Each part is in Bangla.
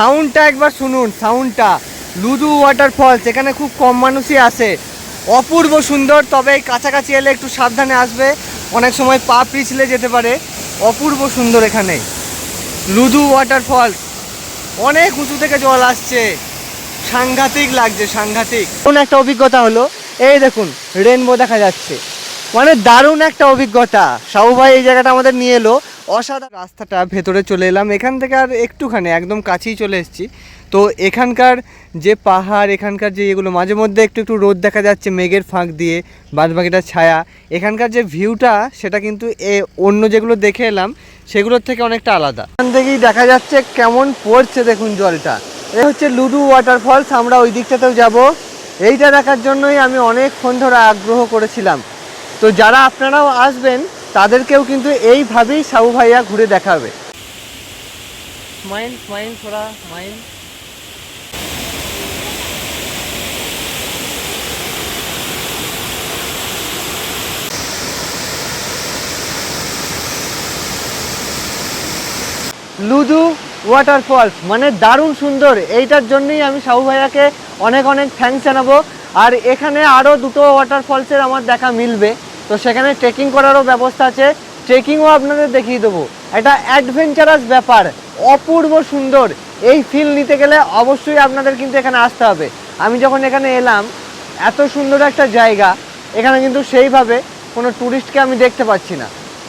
সাউন্ডটা একবার শুনুন, সাউন্ডটা। লুদু ওয়াটার ওয়াটারফলস এখানে খুব কম মানুষই আসে। অপূর্ব সুন্দর, তবে এই কাছাকাছি এলে একটু সাবধানে আসবে। অনেক সময় পা পিছলে যেতে পারে। অপূর্ব সুন্দর এখানে। লুদু ওয়াটার ওয়াটারফলস অনেক উঁচু থেকে জল আসছে। সাংঘাতিক লাগছে, সাংঘাতিক। কোন একটা অভিজ্ঞতা হলো? এই দেখুন রেনবো দেখা যাচ্ছে। মানে দারুণ একটা অভিজ্ঞতা। সাহু ভাই এই জায়গাটা আমাদের নিয়ে এলো। অসাধারণ রাস্তাটা ভেতরে চলে এলাম। এখান থেকে আর একটুখানি, একদম কাছেই চলে এসেছি। তো এখানকার যে পাহাড়, এখানকার যে এগুলো, মাঝে মধ্যে একটু একটু রোদ দেখা যাচ্ছে মেঘের ফাঁক দিয়ে, বাদবাকিটা ছায়া। এখানকার যে ভিউটা, সেটা কিন্তু এ অন্য যেগুলো দেখে এলাম, সেগুলোর থেকে অনেকটা আলাদা। এখান থেকেই দেখা যাচ্ছে কেমন পড়ছে দেখুন জলটা। এ হচ্ছে লুডু ওয়াটারফলস আমরা ওই দিকটাতেও যাব। এইটা দেখার জন্যই আমি অনেকক্ষণ ধরে আগ্রহ করেছিলাম। তো যারা আপনারাও আসবেন তাদেরকেও কিন্তু এইভাবেই সাউ ভাইয়া ঘুরে দেখাবে। স্মাইল স্মাইল থোড়া স্মাইল লুদু ওয়াটারফলস মানে দারুণ সুন্দর। এইটার জন্যই আমি সাহু ভাইয়াকে অনেক অনেক থ্যাঙ্কস জানাব। আর এখানে আরও দুটো ওয়াটারফলসের আমার দেখা মিলবে। তো সেখানে ট্রেকিং করারও ব্যবস্থা আছে। ট্রেকিংও আপনাদের দেখিয়ে দেবো। একটা অ্যাডভেঞ্চারাস ব্যাপার, অপূর্ব সুন্দর। এই ফিল নিতে গেলে অবশ্যই আপনাদের কিন্তু এখানে আসতে হবে। আমি যখন এখানে এলাম, এত সুন্দর একটা জায়গা, এখানে কিন্তু সেইভাবে কোনো ট্যুরিস্টকে আমি দেখতে পাচ্ছি না।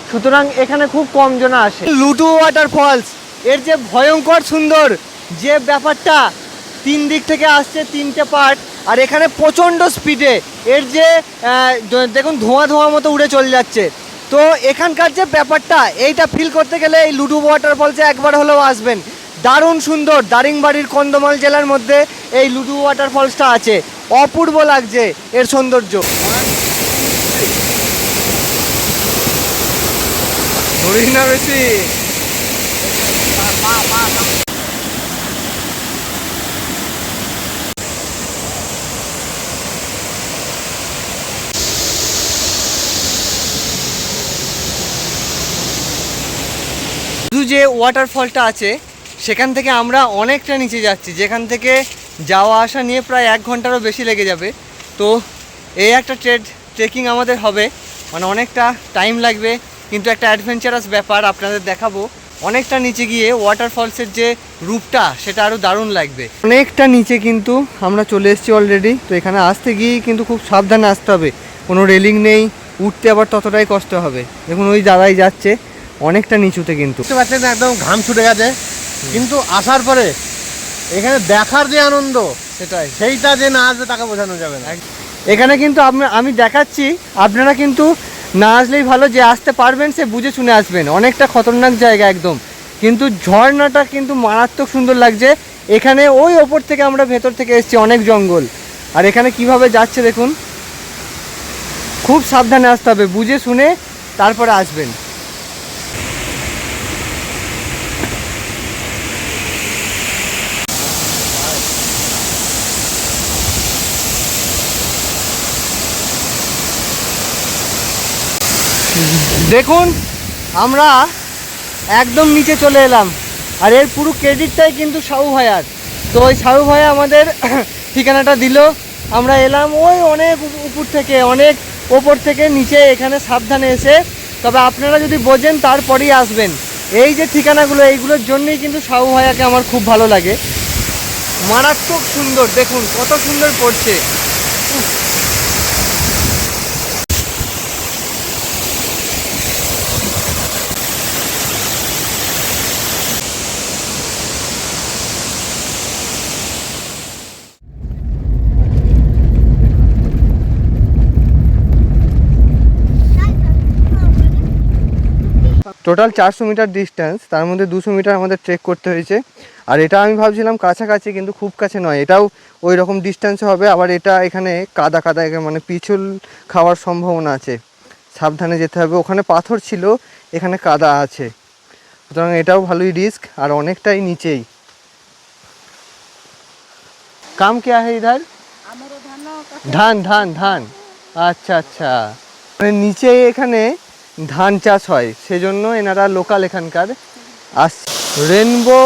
সুতরাং এখানে খুব কম জনা আসে। লুডু ওয়াটারফলস এর যে ভয়ঙ্কর সুন্দর যে ব্যাপারটা তিন দিক থেকে আসছে তিনটে পার্ট আর এখানে প্রচণ্ড স্পিডে এর যে দেখুন ধোঁয়া ধোঁয়া মতো উড়ে চলে যাচ্ছে। তো এখানকার যে ব্যাপারটা এইটা ফিল করতে গেলে এই লুডু ওয়াটার ওয়াটারফলসে একবার হলেও আসবেন। দারুণ সুন্দর দারিংবাড়ির কন্দমাল জেলার মধ্যে এই লুডু ওয়াটারফলসটা আছে। অপূর্ব লাগছে এর সৌন্দর্য। বেশি। শুধু যে ওয়াটারফলটা আছে, সেখান থেকে আমরা অনেকটা নিচে যাচ্ছি, যেখান থেকে যাওয়া আসা নিয়ে প্রায় এক ঘন্টারও বেশি লেগে যাবে। তো এই একটা ট্রেড ট্রেকিং আমাদের হবে মানে অনেকটা টাইম লাগবে, কিন্তু একটা অ্যাডভেঞ্চারাস ব্যাপার আপনাদের দেখাবো। অনেকটা নিচে গিয়ে ওয়াটারফলসের যে রূপটা, সেটা আরও দারুণ লাগবে। অনেকটা নিচে কিন্তু আমরা চলে এসেছি অলরেডি তো এখানে আসতে গিয়েই কিন্তু খুব সাবধানে আসতে হবে। কোনো রেলিং নেই, উঠতে আবার ততটাই কষ্ট হবে। দেখুন, ওই দাদাই যাচ্ছে। অনেকটা নিচুতে কিন্তু। বুঝতে পারছেন একদম ঘাম ছুটে গেছে। কিন্তু আসার পরে এখানে দেখার যে আনন্দ সেটাই সেইটা যে না আসবে তাকে বোঝানো যাবে না। এখানে কিন্তু আমি দেখাচ্ছি আপনারা কিন্তু না আসলেই ভালো যে আসতে পারবেন সে বুঝে শুনে আসবেন। অনেকটা খতরনাক জায়গা একদম। কিন্তু ঝর্ণাটা কিন্তু মারাত্মক সুন্দর লাগছে। এখানে ওই ওপর থেকে আমরা ভেতর থেকে এসেছি অনেক জঙ্গল। আর এখানে কীভাবে যাচ্ছে দেখুন। খুব সাবধানে আসতে হবে বুঝে শুনে তারপরে আসবেন। দেখুন, আমরা একদম নিচে চলে এলাম। আর এর পুরো ক্রেডিটটাই কিন্তু সাহু ভাইয়ার। তো ওই সাহু ভাইয়া আমাদের ঠিকানাটা দিল। আমরা এলাম ওই অনেক উপর থেকে, অনেক ওপর থেকে নিচে এখানে সাবধানে এসে। তবে আপনারা যদি বোঝেন, তারপরেই আসবেন। এই যে ঠিকানাগুলো, এইগুলোর জন্যই কিন্তু সাহু ভাইয়াকে আমার খুব ভালো লাগে। মারাত্মক সুন্দর, দেখুন, কত সুন্দর পড়ছে। টোটাল চারশো মিটার ডিস্ট্যান্স তার মধ্যে দুশো মিটার আমাদের ট্রেক করতে হয়েছে। আর এটা আমি ভাবছিলাম কাছাকাছি কিন্তু খুব কাছে নয়। এটাও ওই রকম ডিস্টেন্সে হবে আবার এটা এখানে কাদা কাদা মানে পিছল খাওয়ার সম্ভাবনা আছে। সাবধানে যেতে হবে। ওখানে পাথর ছিল এখানে কাদা আছে। সুতরাং এটাও ভালোই রিস্ক আর অনেকটাই নিচেই। কাম কে আহে ইধার? ধান ধান ধান আচ্ছা আচ্ছা। মানে নিচে এখানে ধান চাষ হয় সেজন্য এনারা লোকাল এখানকার আস রেনবো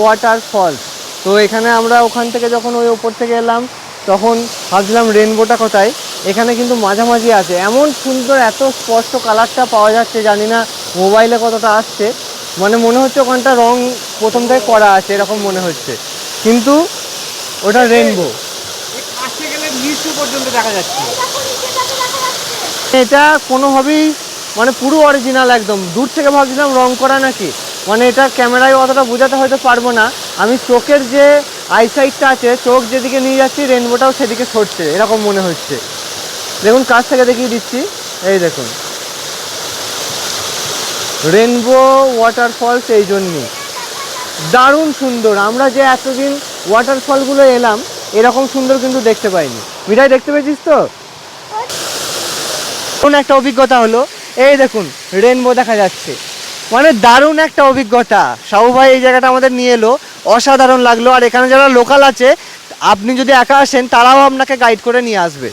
ওয়াটার ফলস তো এখানে আমরা ওখান থেকে যখন ওই ওপর থেকে এলাম তখন ভাবছিলাম রেনবোটা কোথায়? এখানে কিন্তু মাঝামাঝি আছে। এমন সুন্দর এত স্পষ্ট কালারটা পাওয়া যাচ্ছে জানি না মোবাইলে কতটা আসছে। মানে মনে হচ্ছে ওখানটা রং প্রথম থেকে করা আছে এরকম মনে হচ্ছে। কিন্তু ওটা রেনবো পর্যন্ত দেখা যাচ্ছে। এটা কোনোভাবেই মানে পুরো অরিজিনাল একদম। দূর থেকে ভাবছিলাম রং করা নাকি। মানে এটা ক্যামেরায় অতটা বোঝাতে হয়তো পারব না। আমি চোখের যে আইসাইটটা আছে চোখ যেদিকে নিয়ে যাচ্ছি রেনবোটাও সেদিকে সরছে এরকম মনে হচ্ছে। দেখুন কাছ থেকে দেখিয়ে দিচ্ছি। এই দেখুন। রেনবো ওয়াটারফলস এই জন্যই দারুণ সুন্দর। আমরা যে এতদিন ওয়াটারফলগুলো এলাম এরকম সুন্দর কিন্তু দেখতে পাইনি। মিঠাই দেখতে পেয়েছিস তো? দারুণ একটা অভিজ্ঞতা হলো? এই দেখুন রেনবো দেখা যাচ্ছে। মানে দারুণ একটা অভিজ্ঞতা। সাহু ভাই, এই জায়গাটা আমাদের নিয়ে এলো। অসাধারণ লাগল। আর এখানে যারা লোকাল আছে, আপনি যদি একা আসেন, তারাও আপনাকে গাইড করে নিয়ে আসবে।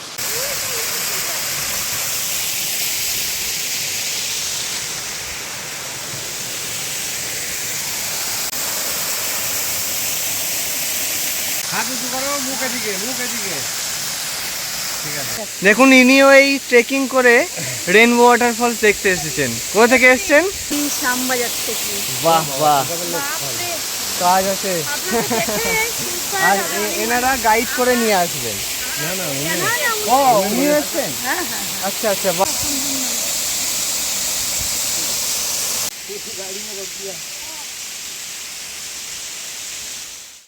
হাত উঁচু করো, মুখে দেখুন ইনিও এই ট্রেকিং করে রেনবো ওয়াটারফলস দেখতে এসেছেন। কোথা থেকে এসেছেন? শ্যামবাজার থেকে। বাহ বাহ। কাজ আছে। আর এনারা গাইড করে নিয়ে আসবেন। না না ও উনিও এসেছেন? হ্যাঁ, হ্যাঁ, আচ্ছা আচ্ছা বাহ।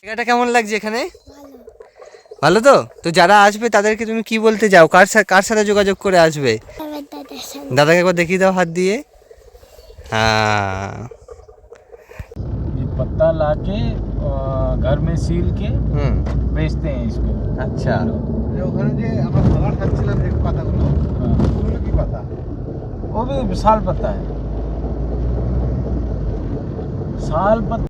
জায়গাটা কেমন লাগছে এখানে? ভালো তো তো যারা আসবে তাদেরকে তুমি কি বলতে যাও কার সাথে কার সাথে যোগাযোগ করে আসবে আমার দাদার সঙ্গে। দাদাকে একবার দেখিয়ে দাও হাত দিয়ে হ্যাঁ ये पत्ता लाके अ, घर में सील के হুম बेचते हैं इसको আচ্ছা যে ওখানে যে আমরা খাবার খাচ্ছিলাম যে পাতাগুলো हाँ। ওগুলো কি পাতা वो भी साल पत्ता है साल पत्ता